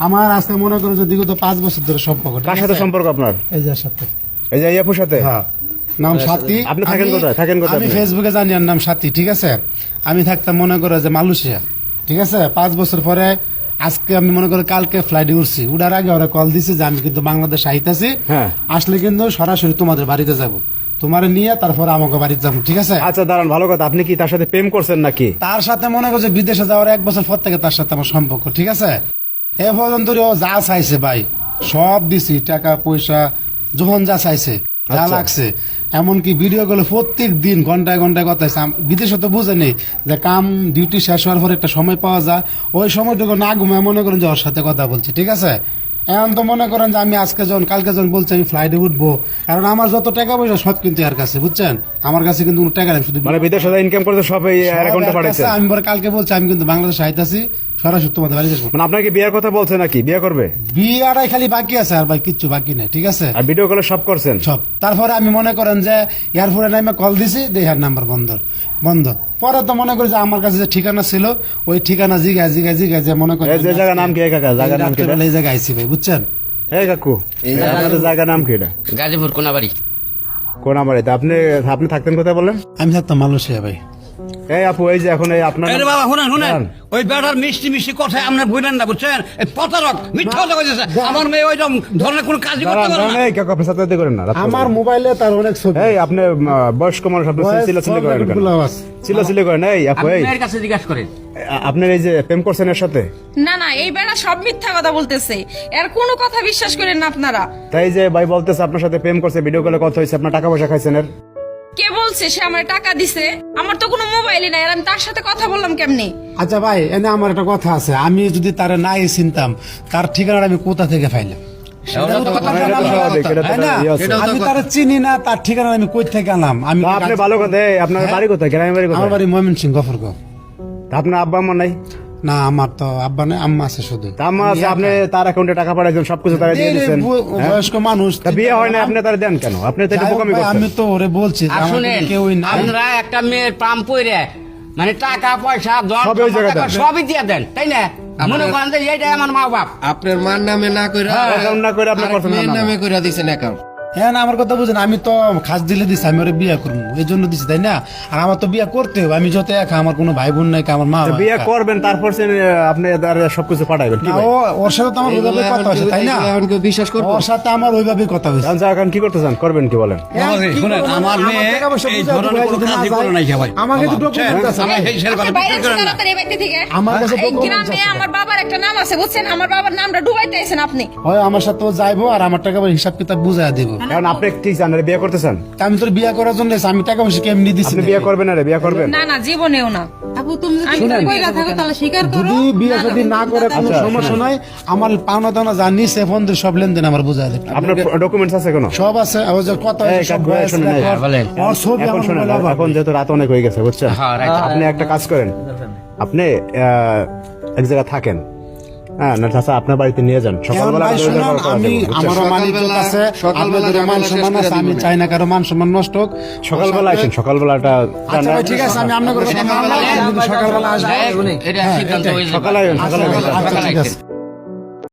আমার আজকে মনে করো যে বিগত পাঁচ বছর ধরে সম্পর্ক কার সাথে সম্পর্ক আপনার এই সাথে এই এই সাথে হ্যাঁ নাম সাথী আপনি থাকেন কোথায়? থাকেন কোথায় আমি ফেসবুকে জানি নাম সাথী ঠিক আছে আমি থাকতাম মনে করো যে মালয়েশিয়া ঠিক আছে পাঁচ বছর পরে আজকে আমি মনে করি কালকে ফ্লাইটে উঠছি। উঠার আগে ওরা কল দিছে যে আমি কিন্তু বাংলাদেশ আইতাছি। হ্যাঁ। আসলে কিন্তু সরাসরি তোমাদের বাড়িতে যাব। তোমার নিয়ে তারপরে আমাকে বাড়িতে যাব ঠিক আছে? আচ্ছা দাঁড়ান ভালো কথা। আপনি কি তার সাথে প্রেম করছেন নাকি? তার সাথে মনে করছে বিদেশে যাওয়ার এক বছর পর থেকে তার সাথে আমার সম্পর্ক ঠিক আছে? এ পর্যন্ত ও যা চাইছে ভাই সব দিছি টাকা পয়সা যখন যা চাইছে। যা আচ্ছা। লাগছে। এমনকি ভিডিও গুলো প্রত্যেক দিন ঘন্টায় ঘন্টায় কথা বিদেশে তো বুঝে নেই যে কাম ডিউটি শেষ হওয়ার পর একটা সময় পাওয়া যায়। ওই সময়টুকু না ঘুমায় মনে করেন যে ওর সাথে কথা বলছি ঠিক আছে? এখন তো মনে করেন যে আমি আজকে যখন কালকে যখন বলছি আমি ফ্লাইটে উঠবো কারণ আমার যত টাকা পয়সা সব কিন্তু এর কাছে বুঝছেন? আমার কাছে কিন্তু কোনো টাকা নেই শুধু মানে বিদেশে ইনকাম করতে সব এই অ্যাকাউন্টে পাঠাইছে। আমি পরে কালকে বলছি আমি কিন্তু বাংলাদেশে আইতাছি। সরাসরি তোমাদের মানে আপনাকে বিয়ের কথা বলছে নাকি? বিয়ে করবে? খালি বাকি আছে আর ভাই কিচ্ছু বাকি নাই ঠিক আছে? আর ভিডিও কলে সব করছেন? সব। তারপরে আমি মনে করেন যে এয়ারপোর্টে নামে কল দিছি দেহার নাম্বার বন্ধ। বন্ধ। পরে তো মনে করি যে আমার কাছে যে ঠিকানা ছিল ওই ঠিকানা জিগা জিগা জিগা যে মনে করেন এই যে জায়গার নাম কি? এই কাকা জায়গার নাম কি এই আইছি ভাই বুঝছেন? এই কাকু জায়গার নাম কি এটা? গাজীপুর কোনাবাড়ি। কোন আপনি আপনি থাকতেন কোথায় বললেন আমি থাকতাম মালয়েশিয়া ভাই। এই আপু এই যে এখন এই আপনার আরে বাবা শুনেন শুনেন। ওই বেটার মিষ্টি মিষ্টি কথায় আপনার বুঝলেন না বুঝছেন? এই প্রতারক মিথ্যা কথা কইতেছে। আমার মেয়ে ওইরকম ধরনের কোনো কাজই করতে পারে না। এই কাকু আপনি সাথে সাথে করেন না আমার মোবাইলে তার অনেক ছবি। এই আপনি বয়স্ক মানুষ আপনি করেন চিল্লি করেন এই আপু এই। মেয়ের কাছে জিজ্ঞাসা করেন। আপনার এই যে প্রেম করছেন এর সাথে? না না এই বেড়া সব মিথ্যা কথা বলতেছে। এর কোনো কথা বিশ্বাস করেন না আপনারা। তাই যে ভাই বলতেছে আপনার সাথে প্রেম করছে ভিডিও কলে কথা হয়েছে আপনার টাকা পয়সা খাইছেন এর। কে বলছে সে আমার টাকা দিছে? আমার তো কোনো মোবাইলই নাই আর আমি তার সাথে কথা বললাম কেমনি? আচ্ছা ভাই এনে আমার একটা কথা আছে। আমি যদি তার নাই চিনতাম তার ঠিকানাটা আমি কোথা থেকে পাইলাম। আমি তার চিনি না তার ঠিকানা আমি কই থেকে আনলাম? আমি আপনি ভালো কথা আপনার বাড়ি কোথায়? গ্রামের বাড়ি আমার বাড়ি ময়মনসিং গফরগাঁও। আপনার আব্বা আম্মা নাই? না আমার তো আব্বা নেই আম্মা আছে শুধু। আম্মা আছে আপনি তার অ্যাকাউন্টে টাকা পাঠাইছেন সবকিছু তারা দিয়ে দিচ্ছেন বু- বয়স্ক মানুষ। বিয়ে হয় না আপনি তারা দেন কেন? আপনি তো এটা বোকামি করছেন। আমি তো ওরে বলছি শুনেন আপনারা একটা মেয়ের পাম পইরে মানে টাকা পয়সা দর সবই দেন। দিয়ে দেন তাই না? মনে করেন যে এইটাই আমার মা বাপ আপনার মার নামে না করে না করে আপনি করছেন নামে? করে দিছেন অ্যাকাউন্ট হ্যাঁ না আমার কথা বুঝেন আমি তো খাস দিলে দিছি আমি ওরে বিয়ে করব এই জন্য দিছি তাই না? আর আমার তো বিয়ে করতে হবে আমি যত একা আমার কোনো ভাই বোন নাই আমার মা তা বিয়ে করবেন তারপর সে, আপনি তার সবকিছু কি ও ওর সাথে তো আমার ওইভাবে কথা হয়েছে তাই না? এখন কেউ বিশ্বাস করব? ওর সাথে আমার ওইভাবে কথা হয়েছে। এখন এখন কি করতে চান করবেন কি বলেন? আমার মেয়ে এই ধরনের কোনো কাজই করে নাই ভাই। আমাকে তো আছে সেই কথা করেন না। কাছে এই গ্রামে আমার বাবার একটা নাম আছে বুঝছেন? আমার বাবার নামটা ডুবাইতে আছেন আপনি। হয় আমার সাথে যাইবো আর আমার টাকা হিসাব কিতাব বুঝাই দেবো। কারণ আপনি ঠিক জানেন বিয়ে করতে চান? তা আমি তোর বিয়ে করার জন্য আমি টাকা পয়সা কেমনি দিছি আপনি বিয়ে করবেন না রে বিয়ে করবেন। না না জীবনেও না। আপু তুমি যদি কইরা থাকো তাহলে স্বীকার করো। যদি বিয়ে যদি না করে কোনো আচ্ছা, সমস্যা নাই। আমার পাওনা দানা নিছে ফোন দিয়ে সব লেনদেন আমার বুঝাই দেবে আপনার ডকুমেন্টস আছে কোনো? সব আছে আর কথা সব শোনেন, এখন আমার শোনেন এখন যেহেতু রাত অনেক হয়ে গেছে বুঝছেন? হ্যাঁ, আপনি একটা কাজ করেন। আপনি আহ, এক জায়গায় থাকেন। হ্যাঁ না চাচা আপনার বাড়িতে নিয়ে যান সকালবেলা আমি? আমারও মালিক সকালবেলা- আছে সকালবেলা আপনাদের মান সম্মান আছে আমি। চাই না কারও মান সম্মান নষ্ট হোক সকালবেলা আসেন সকালবেলাটা আচ্ছা ভাই ঠিক আছে আমি আপনার কথা সকালবেলা আসব হয়ে যাবে। সকালে সকালে আইবেন। আচ্ছা ঠিক আছে